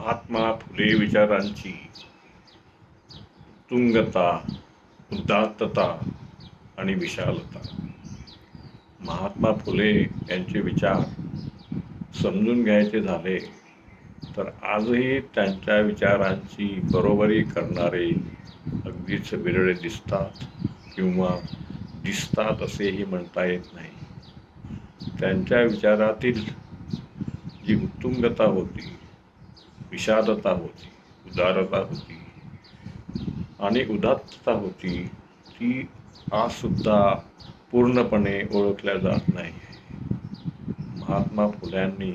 महात्मा फुले विचारांची. तुंगता उदात्तता आणि विशालता. महात्मा फुले यांचे विचार समजून घ्यायचे झाले तर आजही त्यांच्या विचारांची बरोबरी करणारे अगदीच विरळे दिसतात किंवा दिसतात असेही म्हणता येत नाही. त्यांच्या विचारातील जी उत्तुंगता होती विषादता होती उदारता होती आणि उदात्तता होती ती आजसुद्धा पूर्णपणे ओळखल्या जात नाही. महात्मा फुल्यांनी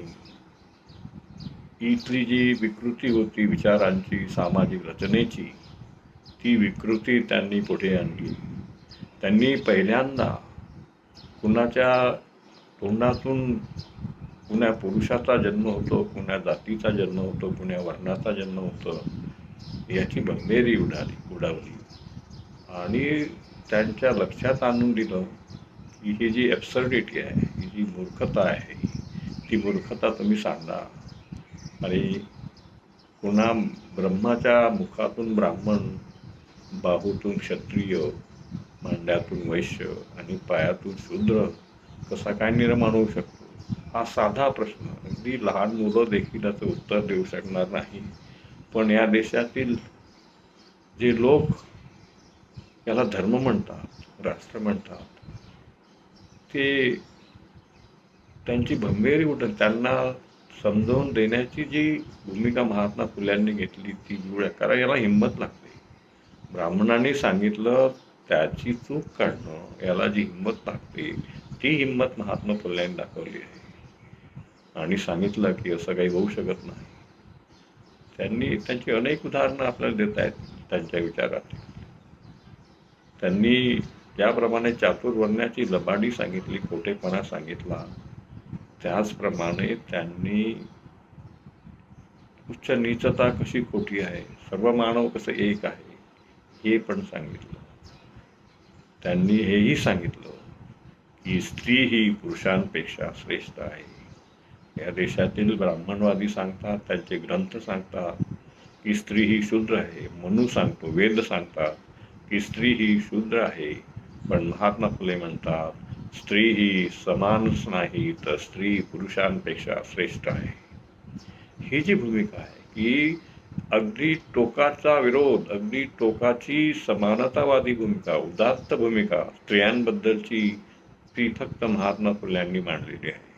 इथली जी विकृती होती विचारांची सामाजिक रचनेची. ती विकृती त्यांनी पुढे आणली. त्यांनी पहिल्यांदा कुणाच्या तोंडातून कुण्या पुरुषाचा जन्म होतो कुण्या जातीचा जन्म होतो कुण्या वर्णाचा जन्म होतो याची बंबेरी उडाली उडावली. आणि त्यांच्या लक्षात आणून दिलं की ही जी ॲब्सर्डिटी आहे ही जी मूर्खता आहे ती मूर्खता तुम्ही सांगा. आणि पुन्हा ब्रह्माच्या मुखातून ब्राह्मण बाहूतून क्षत्रिय मांड्यातून वैश्य आणि पायातून शूद्र कसा काय निर्माण होऊ शकतो? हा साधा प्रश्न. अगदी लहान मुलं देखील याचं उत्तर देऊ शकणार नाही. पण या देशातील जे लोक याला धर्म म्हणतात राष्ट्र म्हणतात ते त्यांची भंबेरी उठत त्यांना समजावून देण्याची जी भूमिका महात्मा फुल्यांनी घेतली ती जुळ्या कारण याला हिंमत लागते. ब्राह्मणांनी सांगितलं त्याची चूक काढणं याला जी हिंमत लागते ती हिंमत महात्मा फुल्यांनी दाखवली आहे. आणि सांगितलं की असं काही होऊ शकत नाही. त्यांनी त्यांची अनेक उदाहरणं आपल्याला देत आहेत त्यांच्या विचारात. त्यांनी ज्याप्रमाणे चातुर्वर्ण्याची लबाडी सांगितली खोटेपणा सांगितला त्याचप्रमाणे त्यांनी उच्च नीचता कशी खोटी आहे सर्व मानव कसं एक आहे हे पण सांगितलं. त्यांनी हेही सांगितलं की स्त्री ही पुरुषांपेक्षा श्रेष्ठ आहे. या देशातील ब्राह्मणवादी सांगतात त्यांचे ग्रंथ सांगतात की स्त्री ही शूद्र आहे. मनू सांगतो वेद सांगतात की स्त्री ही शूद्र आहे. पण महात्मा फुले म्हणतात स्त्री ही समानच नाही तर स्त्री पुरुषांपेक्षा श्रेष्ठ आहे. ही जी भूमिका आहे की अगदी टोकाचा विरोध अगदी टोकाची समानतावादी भूमिका उदात्त भूमिका स्त्रियांबद्दलची ती फक्त महात्मा फुल्यांनी मांडलेली आहे.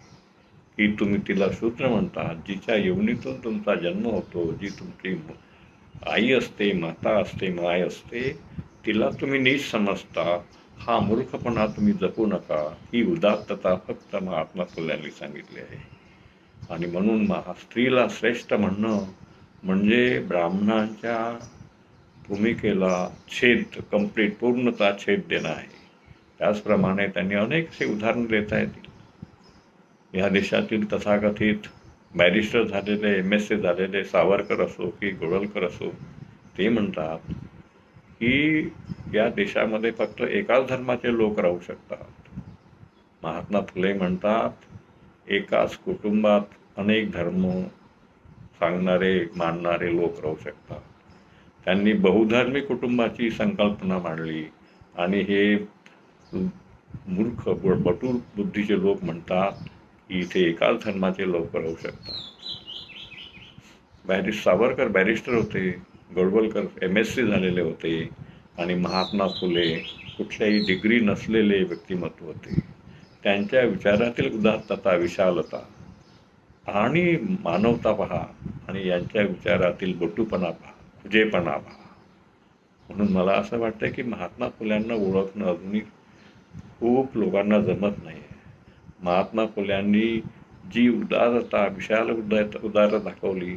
की तुम्ही तिला सूत्र म्हणता जिच्या यवनीतून तुमचा जन्म होतो जी तुमची आई असते माता असते माय असते तिला तुम्ही नीच समजता. हा मूर्खपणा तुम्ही जपू नका. ही उदात्तता फक्त महात्मा फुल्यांनी सांगितली आहे. आणि म्हणून महा स्त्रीला श्रेष्ठ म्हणणं म्हणजे ब्राह्मणांच्या भूमिकेला छेद कंप्लीट पूर्णता छेद देणं आहे. त्याचप्रमाणे त्यांनी अनेकसे उदाहरण देता येतील या देशातील तथाकथित बॅरिस्टर झालेले एम एस सी झालेले सावरकर असो की गोळवलकर असो ते म्हणतात की या देशामध्ये फक्त एकाच धर्माचे लोक राहू शकतात. महात्मा फुले म्हणतात एकाच कुटुंबात अनेक धर्म सांगणारे मानणारे लोक राहू शकतात. त्यांनी बहुधर्मी कुटुंबाची संकल्पना मांडली आणि हे मूर्ख बटूर बुद्धीचे लोक म्हणतात इथे एकाच धर्माचे लोक राहू शकतात. बॅरिस्ट सावरकर बॅरिस्टर होते गडवलकर एम एस सी झालेले होते आणि महात्मा फुले कुठल्याही डिग्री नसलेले व्यक्तिमत्व होते. त्यांच्या विचारातील उदात्तता विशालता आणि मानवता पहा आणि यांच्या विचारातील बटूपणा पहा खुजेपणा पहा. म्हणून मला असं वाटतं की महात्मा फुल्यांना ओळखणं अजूनही खूप लोकांना जमत नाही आहे महात्मा फुल्यांनी जी उदारता विशाल उदार उदारता दाखवली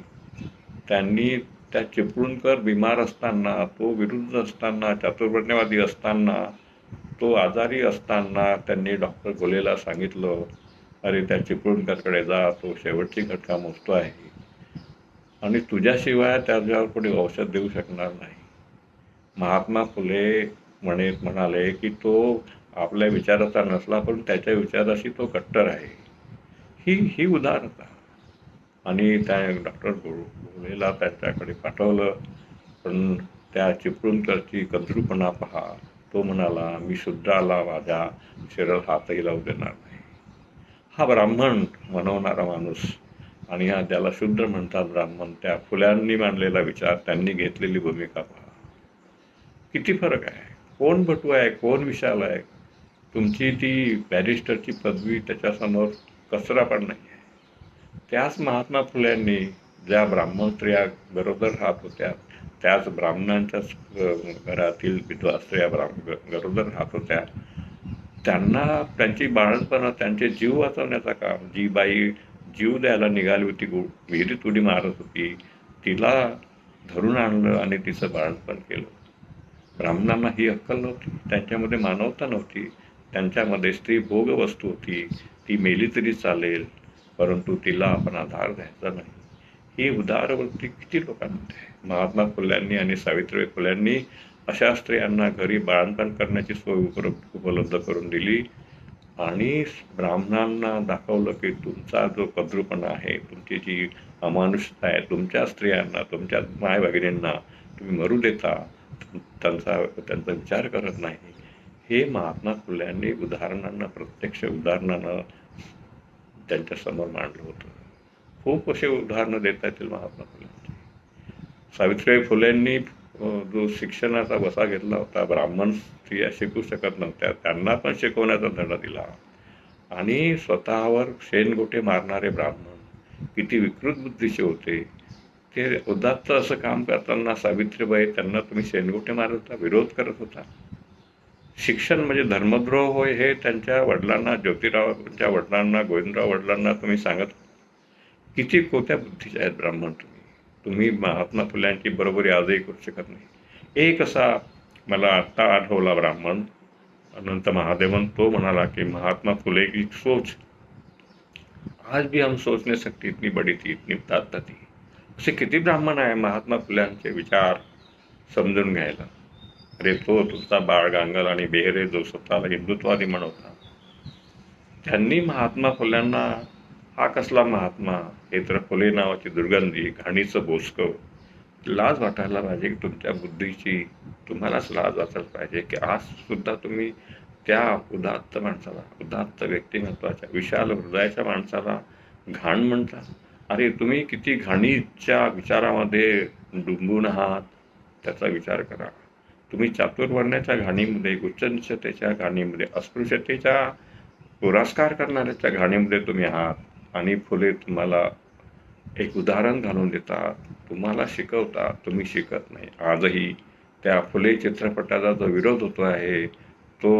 त्यांनी त्या चिपळूणकर बिमार असताना तो विरुद्ध असताना चातुर्वर्ण्यवादी असताना तो आजारी असताना त्यांनी डॉक्टर गोलेला सांगितलं अरे त्या चिपळूणकरकडे जा तो शेवटची घटका मोजतो आहे. आणि तुझ्याशिवाय त्याच्यावर कोणी औषध देऊ शकणार नाही. महात्मा फुले म्हणे म्हणाले की तो आपल्या विचाराचा नसला पण त्याच्या विचाराशी तो कट्टर आहे. ही ही उदारता. आणि त्या डॉक्टर भोलेला त्याच्याकडे पाठवलं पण त्या चिपळूणकरची कद्रूपणा पहा. तो म्हणाला मी शुद्धाला माझ्या शरीर हातही लावू देणार नाही. हा ब्राह्मण म्हणवणारा माणूस. आणि हा ज्याला शुद्ध म्हणतात ब्राह्मण त्या फुल्यांनी मांडलेला विचार त्यांनी घेतलेली भूमिका पहा. किती फरक आहे. कोण भटू आहे कोण विशाल आहे तुमची ती बॅरिस्टरची पदवी त्याच्यासमोर कचरा पण नाही आहे. त्याच महात्मा फुल्यांनी ज्या ब्राह्मण स्त्रिया गरोदर राहत होत्या त्याच ब्राह्मणांच्याच घरातील विधवा स्त्रिया ब्राह्म गरोदर राहत होत्या त्यांना त्यांची बाळणपणा त्यांचे जीव वाचवण्याचा काम जी बाई जीव द्यायला निघाली होती गु विहिरीत उडी मारत होती तिला धरून आणलं आणि तिचं बाळणपण केलं. ब्राह्मणांना ही अक्कल नव्हती त्यांच्यामध्ये मानवता नव्हती. त्यांच्यामध्ये स्त्री भोग वस्तू होती ती मेली तरी चालेल परंतु तिला आपण आधार द्यायचा नाही. ही उदारवृत्ती किती लोकांमध्ये महात्मा फुल्यांनी आणि सावित्रीबाई फुल्यांनी अशा स्त्रियांना घरी बाळणपण करण्याची सोय उपलब्ध करून दिली आणि ब्राह्मणांना दाखवलं की तुमचा जो कद्रूपणा आहे तुमची जी अमानुषता आहे तुमच्या स्त्रियांना तुमच्या माय भगिनींना तुम्ही मरू देता त्यांचा त्यांचा विचार करत नाही. हे महात्मा फुल्यांनी उदाहरणांना प्रत्यक्ष उदाहरणानं त्यांच्यासमोर मांडलं होतं. खूप असे उदाहरणं देता येतील महात्मा फुल्यांची. सावित्रीबाई फुलेंनी जो शिक्षणाचा वसा घेतला होता ब्राह्मण स्त्रिया शिकू शकत नव्हत्या त्यांना पण शिकवण्याचा धडा दिला. आणि स्वतःवर शेणगोटे मारणारे ब्राह्मण किती विकृत बुद्धीचे होते. ते उदात्त असं काम करताना सावित्रीबाई त्यांना तुम्ही शेणगोटे मारत होता विरोध करत होता. शिक्षण म्हणजे धर्मद्रोह होय हे त्यांच्या वडिलांना ज्योतिरावांच्या वडिलांना गोविंदराव वडिलांना तुम्ही सांगत किती कोत्या बुद्धीचे आहेत ब्राह्मण तुम्ही. तुम्ही महात्मा फुल्यांची बरोबरी आजही करू शकत नाही. एक असा मला आत्ता आठवला ब्राह्मण अनंत महादेवन तो म्हणाला की महात्मा फुले की सोच. आज भी हम सोचने सकते इतनी बडी ती इतनी तात्ता थी. असे किती ब्राह्मण आहे महात्मा फुल्यांचे विचार समजून घ्यायला. अरे तो तुमचा बाळ गांगल आणि बेहरे जो स्वतःला हिंदुत्वादी म्हणवता त्यांनी महात्मा फुल्यांना हा कसला महात्मा? हे तर फुले नावाची दुर्गंधी घाणीचं बोसकं. लाज वाटायला पाहिजे की तुमच्या बुद्धीची. तुम्हालाच लाज वाचायला पाहिजे की आज सुद्धा तुम्ही त्या उदात्त माणसाला उदात्त व्यक्तिमत्वाच्या विशाल हृदयाच्या माणसाला घाण म्हणता. अरे तुम्ही किती घाणीच्या विचारामध्ये डुंबून आहात? त्याचा विचार करा. तुम्ही चातुर्वर्ण्याच्या घाणीमध्ये उच्चनिष्ठतेच्या घाणीमध्ये अस्पृश्यतेच्या पुरस्कार करणाऱ्याच्या घाणीमध्ये तुम्ही आहात आणि फुले तुम्हाला एक उदाहरण घालून देतात तुम्हाला शिकवतात तुम्ही शिकत नाही. आजही त्या फुले चित्रपटाचा जो विरोध होतो आहे तो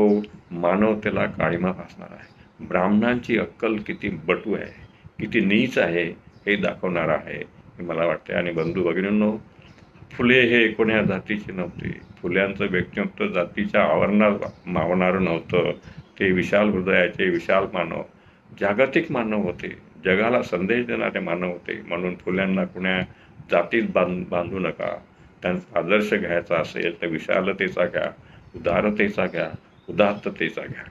मानवतेला काळीमा फासणार आहे. ब्राह्मणांची अक्कल किती बटू आहे किती नीच आहे हे दाखवणार आहे हे मला वाटते आणि बंधू भगिनींनो फुले हे कोण्या जातीची नव्हती. फुल्यांचं व्यक्तिमत्व जातीच्या आवरणात मावणारं नव्हतं. ते विशाल हृदयाचे विशाल मानव जागतिक मानव होते. जगाला संदेश देणारे मानव होते. म्हणून फुल्यांना कुण्या जातीत बांध बांधू नका. त्यांचा आदर्श घ्यायचा असेल तर विशालतेचा घ्या उदारतेचा घ्या उदात्ततेचा घ्या.